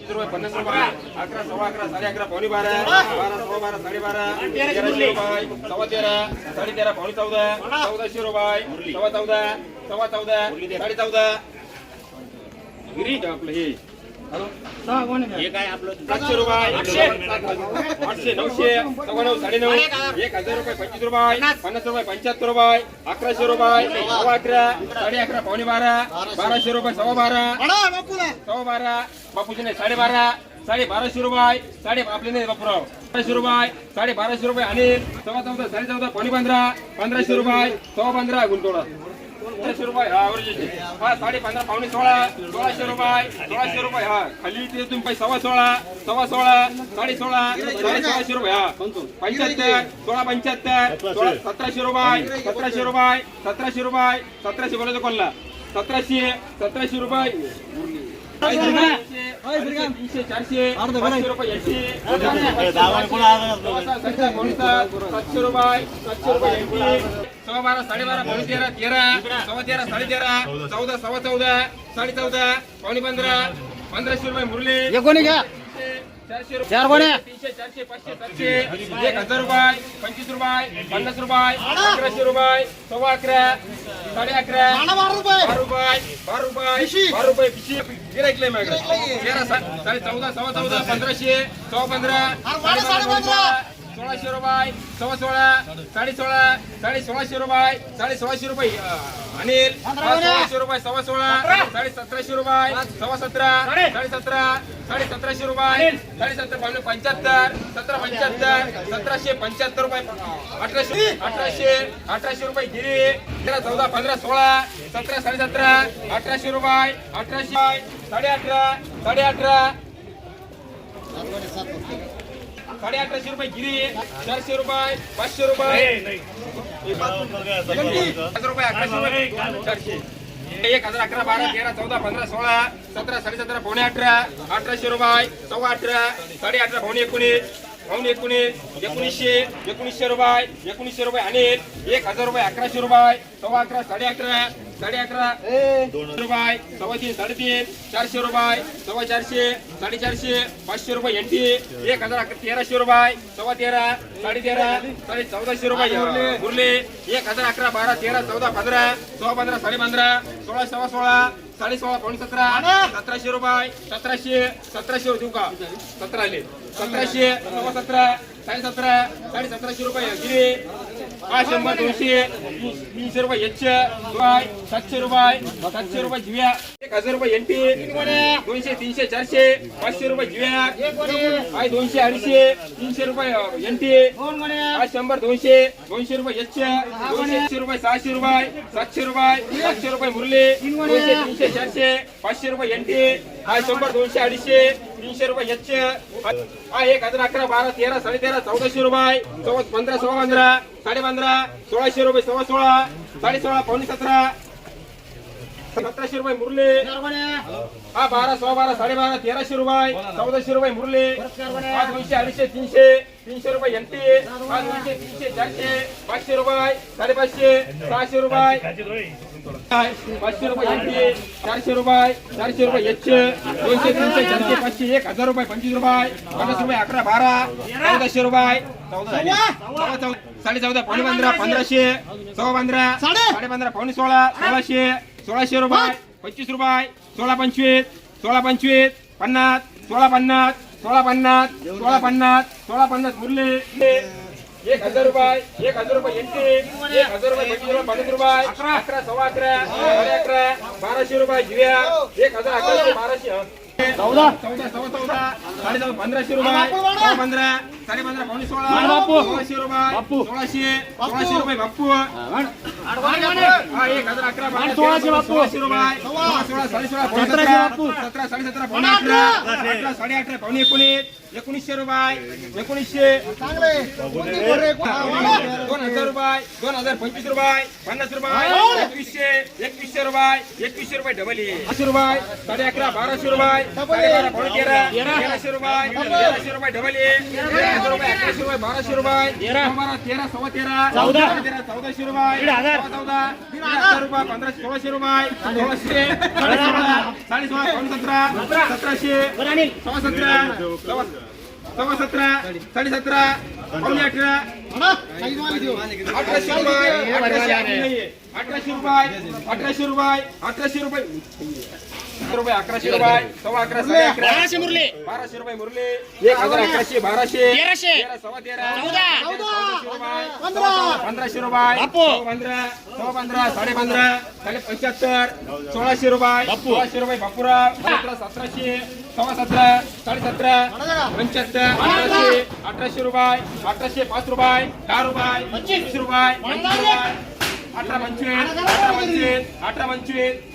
पन्नास रुपये अकरा सव्वा अकरा साडे अकरा पावणे बारा बारा सव्वा बारा साडेबारा रुपये सव्वा तेरा साडे तेरा पावणे चौदा चौदाशे रुपये सव्वा चौदा सव्वा चौदा साडे चौदा. गिरी आपलं हे. सातशे रुपये. आठशे नऊशे. सव्वा नऊ साडे नऊ एक हजार रुपये पंचवीस रुपये. पन्नास रुपये पंच्याहत्तर रुपये. अकराशे रुपये. सव्वा अकरा. साडे अकरा पावणे बारा. बाराशे रुपये सव्वा बारा. सव्वा बारा. बापूजी नाही साडेबारा साडे बाराशे रुपये. साडे आपले नाही बापूराव. बाराशे रुपये. साडे बाराशे रुपये अनिल. सव्वा चौदा साडे चौदा पावणे पंधरा. पंधराशे रुपये. सव्वा पंधरा गुंतवणा पंधराशे रुपये. हा ओरिजिनल. हा साडे पंधरा पावणे सोळा सोळाशे रुपये सोळाशे रुपये. हा खाली ते तुम्ही पैसे सव्वा सोळा सव्वा सोळा साडे सोळा साडे सोळाशे रुपये. हा पंच्याहत्तर सोळा पंच्याहत्तर सोळा सतराशे रुपये सतराशे रुपये सतराशे रुपये सतराशे बोलायचं कोणला? सतराशे सतराशे रुपये. सातशे रुपये सातशे रुपये सव्वा बारा साडेबारा पावणे तेरा तेरा सव्वा तेरा साडे तेरा चौदा सव्वा चौदा साडे चौदा पावणे पंधरा पंधराशे रुपये मुरली कोणी घ्या चारशे चार कोण्या? तीनशे चारशे पाचशे सातशे एक हजार रुपये पंचवीस रुपये पन्नास रुपये अकराशे रुपये सव्वा अकरा साडे अकरा रुपये रुपये बारा रुपये बारा रुपये पिशे. गिरायकले माझ्याकडे तेरा सा- साडे चौदा सव्वा चौदा पंधराशे सव्वा पंधरा. सोळाशे रुपये सव्वा सोळा साडे सोळा साडे सोळाशे रुपये. साडे सोळाशे रुपये अनिल सोळाशे रुपये सव्वा सोळा साडे सतराशे रुपये सव्वा सतरा साडे. सतरा साडे सतराशे रुपये साडे सतरा पंच्याहत्तर सतरा पंच्याहत्तर सतराशे पंच्याहत्तर रुपये अठराशे अठराशे अठराशे रुपये गिरी. तेरा चौदा पंधरा सोळा सतरा साडे सतरा अठराशे रुपये अठराशे साडे अठरा साडे अठरा साडे अठराशे रुपये गिरी चारशे रुपये पाचशे रुपये. हजार रुपये अकराशे रुपये. चारशे. एक हजार अकरा बारा तेरा चौदा पंधरा सोळा सतरा साडे सतरा पावणे अठरा अठराशे रुपये सव्वा अठरा साडे अठरा पावणे एकोणीस पावणे एकोणीस एकोणीसशे एकोणीसशे रुपये एकोणीसशे रुपये अनिल एक हजार रुपये अकराशे रुपये सव्वा अकरा साडे अकरा साडे अकरा रुपये सव्वा तीन साडेतीन चारशे रुपये सव्वा चारशे साडेचारशे पाचशे रुपये एंटी एक हजार अकरा तेराशे रुपये सव्वा तेरा साडे तेरा साडे चौदाशे रुपये उरले एक हजार अकरा बारा तेरा चौदा पंधरा सोळा पंधरा साडे पंधरा सोळा सव्वा सोळा साडे सोळा पावणे सतरा सतराशे रुपये सतराशे सतराशे देऊ का? सतरा आले. सतराशे सव्वा सतरा साडे सतरा साडे सतराशे रुपये गिरे हा शंभर दोनशे? तीनशे रुपये एकशे रुपये सातशे रुपये सातशे रुपये जिव्या. एक हजार रुपये एनपी दोनशे तीनशे चारशे पाचशे रुपये जिव्या. आहे दोनशे अडीचशे तीनशे रुपये एनपी हा शंभर दोनशे दोनशे रुपये एकशे दोनशे रुपये सहाशे रुपये सातशे रुपये सातशे रुपये मुरले दोनशे तीनशे चारशे पाचशे रुपये एनपी हा शंभर दोनशे अडीचशे तीनशे रुपये याचे हा एक हजार अकरा बारा तेरा साडे तेरा चौदाशे रुपये. चौदा पंधरा सोळा पंधरा साडे पंधरा सोळाशे रुपये सव्वा सोळा साडे सोळा पावणे सतरा. सतराशे रुपये मुरले. हा बारा सव्वा बारा साडेबारा तेराशे रुपये. चौदाशे रुपये मुरले. हा दोनशे अडीचशे तीनशे तीनशे रुपये एनटी हा दोनशे तीनशे चारशे पाचशे रुपये साडेपाचशे सहाशे रुपये. पाचशे रुपये चारशे रुपये चारशे रुपये एच दोनशे तीनशे चारशे पाचशे एक हजार रुपये पंचवीस रुपये पन्नास रुपये अकरा बारा चौदाशे रुपये चौदा चौदा साडे चौदा पावणे पंधरा पंधराशे. सव्वा पंधरा साडे! पंधरा पावणे सोळा सोळाशे सोळाशे रुपये पंचवीस रुपये सोळा पंचवीस सोळा पंचवीस पन्नास सोळा पन्नास सोळा पन्नास सोळा पन्नास सोळा पन्नास मुरले एक हजार रुपये एक हजार रुपये एनटी एक हजार रुपये पंचवीस रुपये पन्नास रुपये अकरा अकरा सव्वा अकरा साडे अकरा बाराशे रुपये जिव्या एक हजार अकराशे बाराशे. चौदा चौदा सव्वा चौदा साडे चौदा पंधराशे रुपये पंधरा साडे पंधरा पावणे सोळा सोळाशे रुपये. सोळाशे. सोळाशे रुपये बाप्पू हा एक हजार अकरा बारा सोळाशे रुपये. सोळा. सोळा साडे सोळा पावणे सतरा सतरा साडे सतरा पावणे अठरा अठरा साडे अठरा पावणे एकोणीस. एकोणीसशे रुपये. एकोणीसशे. दोन हजार रुपये. दोन हजार पंचवीस रुपये. पन्नास रुपये. एकवीसशे. एकवीसशे रुपये. एकवीसशे रुपये डबल ए. अकराशे रुपये. साडे अकरा बाराशे रुपये. साडे बारा पावणे तेरा. तेराशे रुपये. तेराशे रुपये डबल अकराशे रुपये बाराशे रुपये. तेरा. बारा तेरा सव्वा तेरा. चौदा. तेरा चौदाशे रुपये. चौदा. दीड हजार रुपये पंधराशे सोळाशे रुपये. सोळाशे. साडे सोळा सतरा सतराशे. सव्वा सतरा सव्वा सव्वा सतरा साडे सतरा पावणे अठरा. अठराशे रुपये. अठराशे रुपये अठराशे रुपये. अठराशे रुपये. रुपये. अकराशे रुपये. सव्वा अकरा साडे अकरा. बाराशे मुरले. बाराशे रुपये मुरले. एक हजार अकराशे. बाराशे. तेराशे. सव्वा तेरा. पंधराशे रुपये. पंधरा. सव्वा पंधरा. साडे पंधरा. साडे पंच्याहत्तर. सोळाशे रुपये. सोळाशे रुपये बापूराव. सतरा सतराशे. सव्वा सतरा. साडे सतरा. पंच्याहत्तर. अठराशे. अठराशे रुपये. अठराशे पाच रुपये. रुपये पंचवीस. रुपये पंचवीस रुपये अठरा पंचवीस अठरा पंचवीस अठरा पंचवीस.